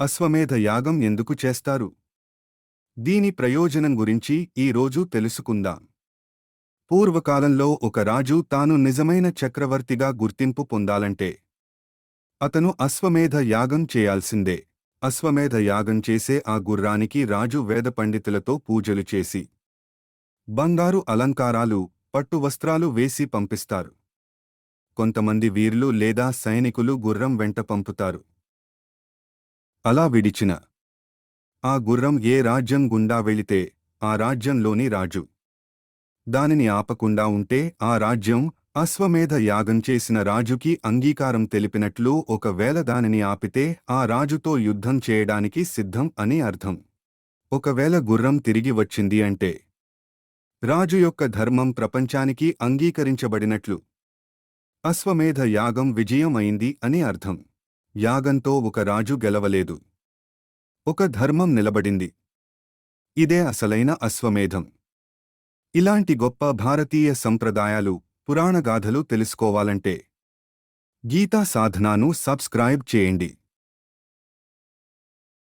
అశ్వమేధ యాగం ఎందుకు చేస్తారు? దీని ప్రయోజనం గురించి ఈ రోజు తెలుసుకుందాం. పూర్వకాలంలో ఒక రాజు తాను నిజమైన చక్రవర్తిగా గుర్తింపు పొందాలంటే అతను అశ్వమేధ యాగం చేయాల్సిందే. అశ్వమేధ యాగం చేసే ఆ గుర్రానికి రాజు వేద పండితులతో పూజలు చేసి బంగారు అలంకారాలు పట్టు వస్త్రాలు వేసి పంపిస్తారు. కొంతమంది వీర్లు లేదా సైనికులు గుర్రం వెంట పంపుతారు. అలా విడిచిన. ఆ గుర్రం ఏ రాజ్యం గుండా వెళితే ఆ రాజ్యంలోని రాజు. దానిని ఆపకుండా ఉంటే ఆ రాజ్యం అశ్వమేధ యాగం చేసిన రాజుకి అంగీకారం తెలిపినట్లు ఒకవేళ దానిని ఆపితే ఆ రాజుతో యుద్ధం చేయడానికి సిద్ధం అని అర్థం. ఒకవేళ గుర్రం తిరిగి వచ్చింది అంటే. రాజు యొక్క ధర్మం ప్రపంచానికి అంగీకరించబడినట్లు. అశ్వమేధ యాగం విజయం అయింది అని అర్థం. యాగంతో ఒక రాజు గెలవలేదు. ఒక ధర్మం నిలబడింది. ఇదే అసలైన అశ్వమేధం. ఇలాంటి గొప్ప భారతీయ సంప్రదాయాలు పురాణగాథలు తెలుసుకోవాలంటే గీతా సాధనాను సబ్స్క్రైబ్ చేయండి.